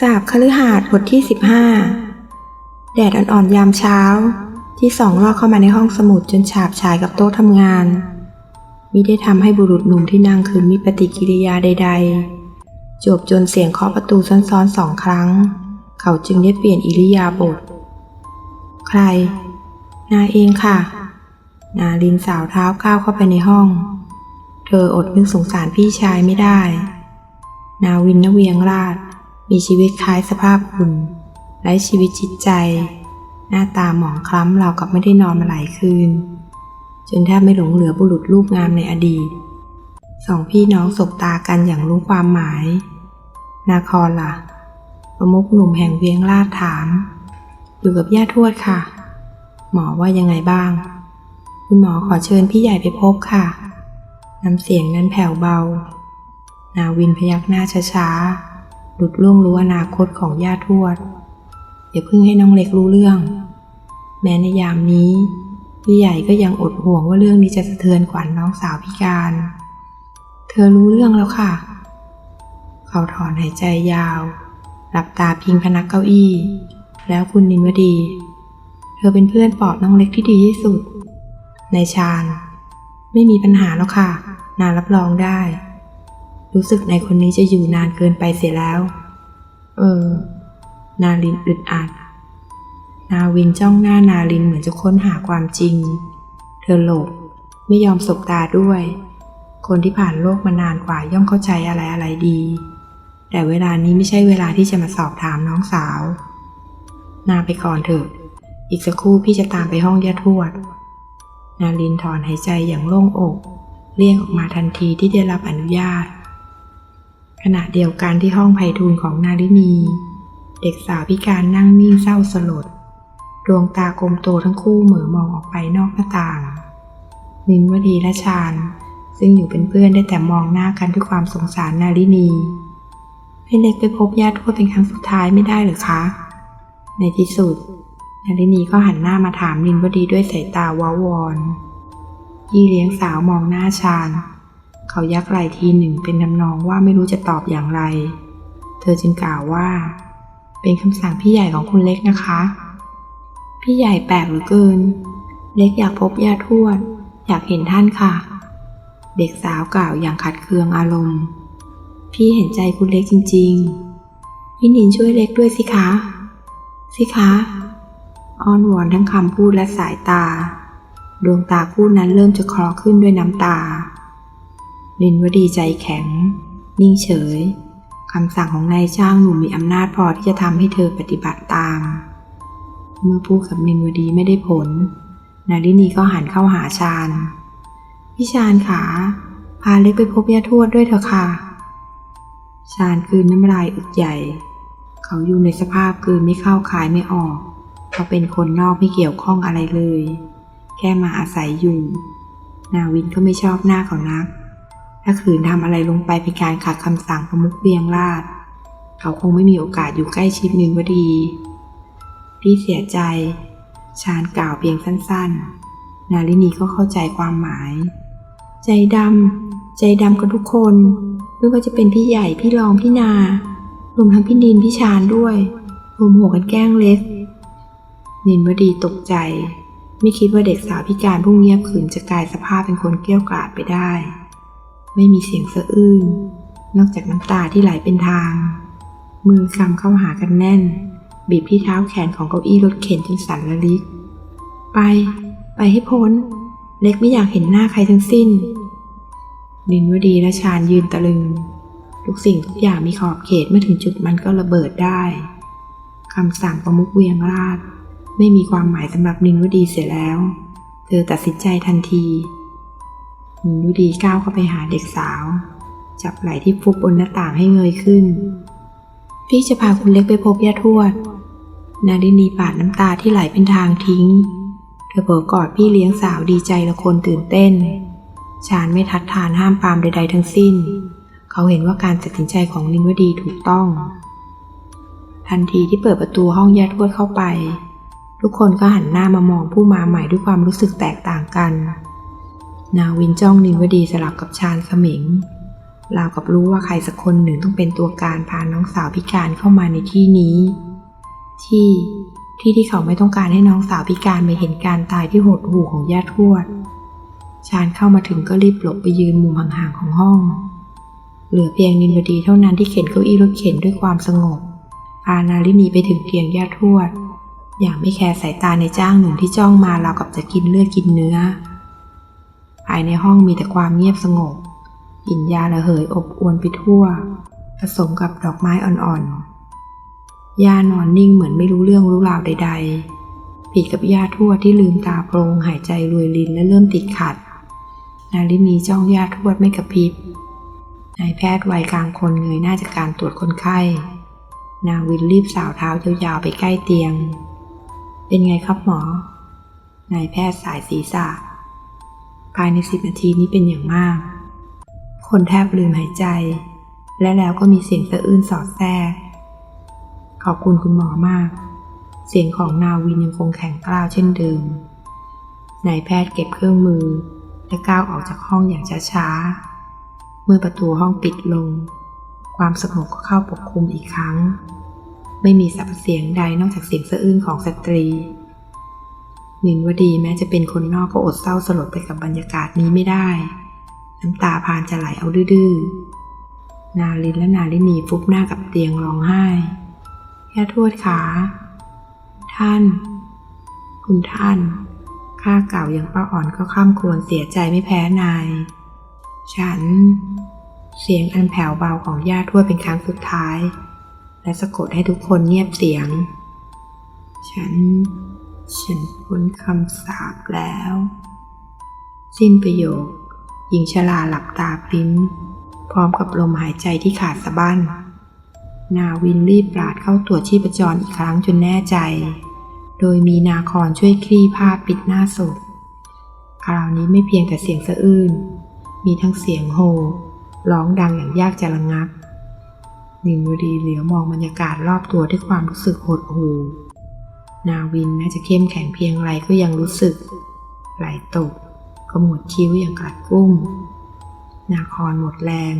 สาบคฤหาสน์บทที่สิบห้าแดดอ่อนๆยามเช้า ที่สองลอดเข้ามาในห้องสมุดจนฉาบฉายกับโต๊ะทำงานมิได้ทำให้บุรุษหนุ่มที่นั่งคืนมีปฏิกิริยาใด ๆ จบจนเสียงเคาะประตูซ้อนๆสองครั้ง เขาจึงได้เปลี่ยนอิริยาบถใคร นาเองค่ะ นาลินสาวเท้าก้าวเข้าไปในห้อง เธออดนึกสงสารพี่ชายไม่ได้ นาวินนเวียงราช มีชีวิตคล้ายสภาพคุณไร้ชีวิตจิตใจ หน้าตาหมองคล้ำเรากับไม่ได้นอนมาหลายคืน จนแทบไม่หลงเหลือบุรุษรูปงามในอดีตสองพี่น้องสบตากันอย่างรู้ความหมาย นาครล่ะ ประมุขหนุ่มแห่งเวียงราชถาม อยู่กับย่าทวดค่ะ หมอว่ายังไงบ้าง คุณหมอขอเชิญพี่ใหญ่ไปพบค่ะน้ำเสียงนั้นแผ่วเบา นาวินพยักหน้าช้าๆ หลุดล่วงรู้อนาคตของย่าทวดอย่าเพิ่งให้น้องเล็กรู้เรื่อง แม้ในยามนี้ พี่ใหญ่ก็ยังอดห่วงว่าเรื่องนี้จะสะเทือนขวัญน้องสาวพิการ เธอรู้เรื่องแล้วค่ะ เขาถอนหายใจยาว หลับตาพิงพนักเก้าอี้ แล้วคุณนินวดี เธอเป็นเพื่อนปอบน้องเล็กที่ดีที่สุด ในชาญไม่มีปัญหาแล้วค่ะ นานรับรองได้ รู้สึกในคนนี้จะอยู่นานเกินไปเสียแล้ว เออ นาลินอึดอัด นาวินจ้องหน้านาลินเหมือนจะค้นหาความจริง เธอหลบ ไม่ยอมสบตาด้วย คนที่ผ่านโลกมานานกว่าย่อมเข้าใจอะไรอะไรดี แต่เวลานี้ไม่ใช่เวลาที่จะมาสอบถามน้องสาว นาไปก่อนเถอะ อีกสักครู่พี่จะตามไปห้องย่าทวด นาลินถอนหายใจอย่างโล่งอกเรียกออกมาทันทีที่ได้รับอนุญาต ขณะเดียวกันที่ห้องไพฑูรย์ของนารินี เด็กสาวพิการนั่งนิ่งเศร้าสลด ดวงตากลมโตทั้งคู่เหม่อมองออกไปนอกหน้าต่างนินวดีและชาญซึ่งอยู่เป็นเพื่อนได้แต่มองหน้ากันด้วยความสงสารนารินีให้เล็กไปพบญาติทวดเป็นครั้งสุดท้ายไม่ได้หรือคะ ในที่สุดนารินีก็หันหน้ามาถามนินวดีด้วยสายตาวาวอนยี่เลี้ยงสาวมองหน้าชาญ เขายักไหล่ทีหนึ่งเป็นทำนองว่าไม่รู้จะตอบอย่างไร เธอจึงกล่าวว่า เป็นคำสั่งพี่ใหญ่ของคุณเล็กนะคะ พี่ใหญ่แปลกเหลือเกิน เล็กอยากพบญาติทวด อยากเห็นท่านค่ะ เด็กสาวกล่าวอย่างขัดเคืองอารมณ์ พี่เห็นใจคุณเล็กจริงๆพี่นินช่วยเล็กด้วยสิคะ สิคะ อ้อนวอนทั้งคำพูดและสายตา ดวงตาคู่นั้นเริ่มจะคลอขึ้นด้วยน้ำตา ลินวดีใจแข็ง นิ่งเฉยคำสั่งของนายจ้างหนุ่มมีอำนาจพอที่จะทำให้เธอปฏิบัติตาม เมื่อพูดกับนินวดีไม่ได้ผล นารินีก็หันเข้าหาชาญพี่ชาญขาพาเล็กไปพบย่าทวดด้วยเถอะค่ะ ชาญคืนน้ำลายอึกใหญ่ เขาอยู่ในสภาพคืนไม่เข้าขายไม่ออก เขาเป็นคนนอกไม่เกี่ยวข้องอะไรเลย แค่มาอาศัยอยู่ นาวินก็ไม่ชอบหน้าเขานัก ถ้าขืนทำอะไรลงไปเป็นการขัดคำสั่งประมุขเบียงราช เขาคงไม่มีโอกาสอยู่ใกล้ชิดนินวดี พี่เสียใจ ชาญกล่าวเพียงสั้นๆ นาลินีก็เข้าใจความหมาย ใจดำ ใจดำกันทุกคน ไม่ว่าจะเป็นพี่ใหญ่ พี่รอง พี่นารวมทั้งพี่นิน พี่ชาญด้วยรวมหัวกันแกล้งเล็กนินวดีตกใจ ไม่คิดว่าเด็กสาวพิการผู้เงียบขรึมจะกลายสภาพเป็นคนเกลี้ยวกล่อดไปได้ ไม่มีเสียงสะอื้นนอกจากน้ำตาที่ไหลเป็นทาง มือกำเข้าหากันแน่น บีบที่เท้าแขนของเก้าอี้รถเข็นจนสั่นระลิก ไป ไปให้พ้น เล็กไม่อยากเห็นหน้าใครทั้งสิ้น นินวดีและชาญยืนตะลึง ทุกสิ่งทุกอย่างมีขอบเขตเมื่อถึงจุดมันก็ระเบิดได้คำสั่งประมุขเวียงราช ไม่มีความหมายสำหรับนินวดีเสียแล้ว เธอตัดสินใจทันที นินดีก้าวเข้าไปหาเด็กสาว จับไหล่ที่ฟุบบนหน้าต่างให้เงยขึ้น พี่จะพาคุณเล็กไปพบย่าทวด นารินีปาดน้ำตาที่ไหลเป็นทางทิ้ง เธอเผลอกอดพี่เลี้ยงสาวดีใจและคนตื่นเต้น ชาญไม่ทัดทานห้ามปามใด ๆ ทั้งสิ้น เขาเห็นว่าการตัดสินใจของนินวดีถูกต้อง ทันทีที่เปิดประตูห้องญาติทวดเข้าไป ทุกคนก็หันหน้ามามองผู้มาใหม่ด้วยความรู้สึกแตกต่างกัน นาวินจ้องนินวดีสลับกับชาญเขมิงราวกับรู้ว่าใครสักคนหนึ่งต้องเป็นตัวการพาน้องสาวพิการเข้ามาในที่นี้ ที่ที่ที่เขาไม่ต้องการให้น้องสาวพิการไปเห็นการตายที่โหดหู่ของย่าทวด ชาญเข้ามาถึงก็รีบหลบไปยืนมุมห่างๆของห้อง เหลือเพียงนินวดีเท่านั้นที่เข็นเก้าอี้รถเข็นด้วยความสงบ พานาลินีไปถึงเตียงย่าทวด อย่างไม่แคร์สายตาในจ้างหนุ่มที่จ้องมาราวกับจะกินเลือดกินเนื้อ ภายในห้องมีแต่ความเงียบสงบกลิ่นยาระเหยอบอวนไปทั่ว ผสมกับดอกไม้อ่อนๆ ยานอนนิ่งเหมือนไม่รู้เรื่องรู้ราวใด ๆ ผิดกับยาทวดที่ลืมตาโปรงหายใจรวยลินและเริ่มติดขัด นาลินีจ้องยาทวดไม่กระพริบ นายแพทย์วัยกลางคนเงยหน้าจากการตรวจคนไข้ นางวินรีบสาวเท้ายาวๆไปใกล้เตียง เป็นไงครับหมอ นายแพทย์สายศีรษะ ภายในสิบนาทีนี้เป็นอย่างมาก คนแทบลืมหายใจ และแล้วก็มีเสียงสะอื้นสอดแทรก ขอบคุณคุณหมอมาก เสียงของนาวินยังคงแข็งกร้าวเช่นเดิม นายแพทย์เก็บเครื่องมือ และก้าวออกจากห้องอย่างช้าๆ เมื่อประตูห้องปิดลง ความสงบก็เข้าปกคลุมอีกครั้ง ไม่มีสับเสียงใดนอกจากเสียงสะอื้นของสตรี นินวดีแม้จะเป็นคนนอกก็อดเศร้าสลดไปกับบรรยากาศนี้ไม่ได้ น้ำตาพานจะไหลเอาดื้อนาลินและนาลินีฟุบหน้ากับเตียงร้องไห้แค่ทวดขา ท่าน คุณท่าน ข้าเก่าอย่างป้าอ่อนก็ข้ามควรเสียใจไม่แพ้นาย ฉัน เสียงอันแผ่วเบาของย่าทวดเป็นครั้งสุดท้าย และสะกดให้ทุกคนเงียบเสียง ฉัน ฉันพ้นคำสาปแล้ว สิ้นประโยค หญิงชราหลับตาพลิ้มพร้อมกับลมหายใจที่ขาดสะบั้น นาวินรีบปราดเข้าตรวจชีพจรอีกครั้งจนแน่ใจ โดยมีนาคอนช่วยคลี่ผ้าปิดหน้าศพคราวนี้ไม่เพียงแต่เสียงสะอื้น มีทั้งเสียงโห่ร้องดังอย่างยากจะระงับนินวดีเหลียวมองบรรยากาศรอบตัวด้วยความรู้สึกหดหู่ นาวินแม้จะเข้มแข็งเพียงไรก็ยังรู้สึก ไหลตกขมวดคิ้วอย่างกัดกุ้มนาคอนหมดแรง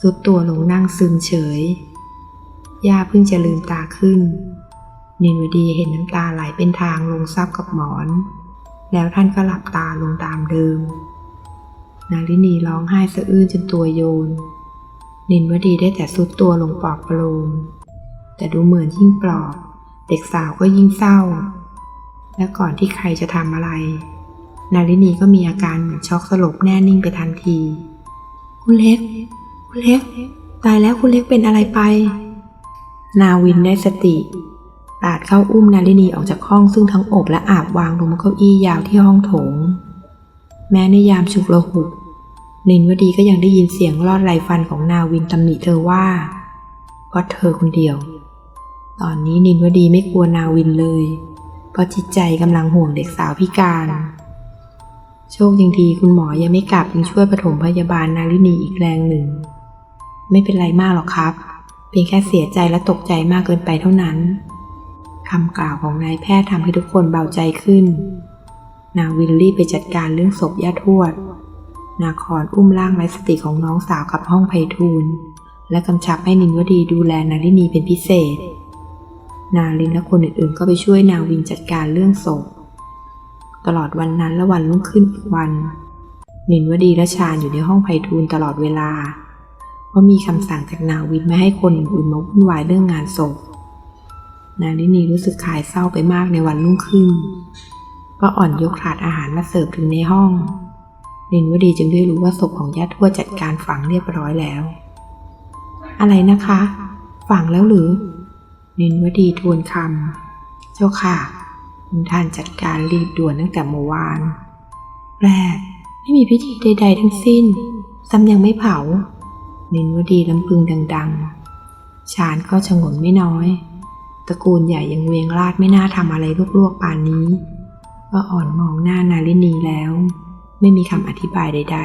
สุดตัวลงนั่งซึมเฉย ย่าเพิ่งจะลืมตาขึ้น นินวดีเห็นน้ำตาไหลเป็นทางลงซับกับหมอน แล้วท่านก็หลับตาลงตามเดิม นาลินีร้องไห้สะอื้นจนตัวโยน นินวดีได้แต่สุดตัวลงปลอบประโลมแต่ดูเหมือนยิ่งปลอบ เด็กสาวก็ยิ่งเศร้า และก่อนที่ใครจะทำอะไร นาลินีก็มีอาการเหมือนช็อกสลบแน่นิ่งไปทันที คุณเล็ก คุณเล็ก ตายแล้วคุณเล็กเป็นอะไรไป นาวินได้สติปาดเข้าอุ้มนาลินีออกจากห้องซึ่งทั้งอบและอาบวางลงบนเก้าอี้ยาวที่ห้องโถง แม้ในยามฉุกละหุกนินวดีก็ยังได้ยินเสียงลอดไหลฟันของนาวินตำหนิเธอว่าเพราะเธอคนเดียว ตอนนี้นินวดีไม่กลัวนาวินเลย เพราะจิตใจกำลังห่วงเด็กสาวพิการ โชคยังดีคุณหมอยังไม่กลับยังช่วยปฐมพยาบาลนาลินีอีกแรงหนึ่ง ไม่เป็นไรมากหรอกครับเพียงแค่เสียใจและตกใจมากเกินไปเท่านั้นคำกล่าวของนายแพทย์ทำให้ทุกคนเบาใจขึ้น นาวินรีบไปจัดการเรื่องศพย่าทวด นาคอนอุ้มร่างไร้สติของน้องสาวกลับห้องไพฑูรย์และกำชับให้นินวดีดูแลนาลินีเป็นพิเศษ นาลินและคนอื่นๆ ก็ไปช่วยนาวินจัดการเรื่องศพ ตลอดวันนั้นและวันรุ่งขึ้นอีกวัน นินวดีและชาญอยู่ในห้องไพฑูรย์ตลอดเวลา เพราะมีคำสั่งจากนาวินไม่ให้คนอื่นๆมาวุ่นวายเรื่องงานศพ นาลินีรู้สึกขายเศร้าไปมากในวันรุ่งขึ้นก็อ่อนยกถาดอาหารมาเสิร์ฟถึงในห้องนินวดีจึงได้รู้ว่าศพของญาติทวดจัดการฝังเรียบร้อยแล้ว อะไรนะคะ ฝังแล้วหรือ นินวดีทวนคำ เจ้าค่ะ คุณท่านจัดการรีบด่วนตั้งแต่เมื่อวาน แรก ไม่มีพิธีใด ๆ ทั้งสิ้น ซ้ำยังไม่เผา นินวดีลำพึงดัง ๆ ชาญก็ชงนไม่น้อย ตระกูลใหญ่ยังเวียงราดไม่น่าทำอะไรลวกๆ ป่านนี้ ก็อ่อนมองหน้านาลินีแล้ว ไม่มีคำอธิบายใด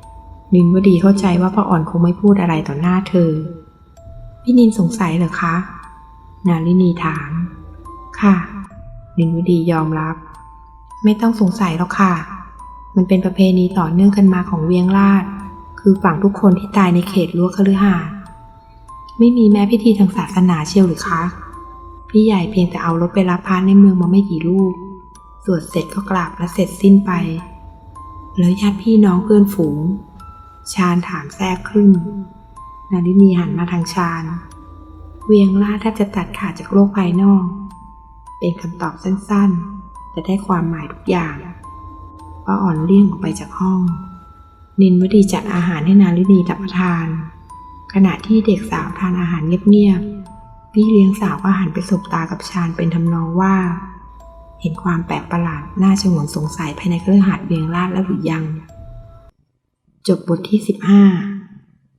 ๆนินวดีเข้าใจว่าพ่ออ่อนคงไม่พูดอะไรต่อหน้าเธอ พี่นินสงสัยเหรอคะ นาลินีถาม ค่ะนินวดียอมรับ ไม่ต้องสงสัยหรอกค่ะ มันเป็นประเพณีต่อเนื่องกันมาของเวียงราช คือฝั่งทุกคนที่ตายในเขตรั้วคฤหาสน์ไม่มีแม้พิธีทางศาสนาเชียวหรือคะ พี่ใหญ่เพียงแต่เอารถไปรับพระในเมืองมาไม่กี่รูป สวดเสร็จก็กราบและเสร็จสิ้นไป แล้วญาติพี่น้องเพื่อนฝูง ชาญถามแทรกขึ้น นารินีหันมาทางชาญ เวียงล่าแทบจะตัดขาดจากโลกภายนอก เป็นคำตอบสั้นๆ แต่ได้ความหมายทุกอย่างป้าอ่อนเลี่ยงออกไปจากห้อง นินวดีจัดอาหารให้นารินีรับประทาน ขณะที่เด็กสาวทานอาหารเงียบๆพี่เลี้ยงสาวก็หันไปสบตากับชาญเป็นทำนองว่า เห็นความแปลกประหลาดน่าชงนสงสัยภายในเครือหาดเวียงลาดแล้วหรือยัง จบบทที่15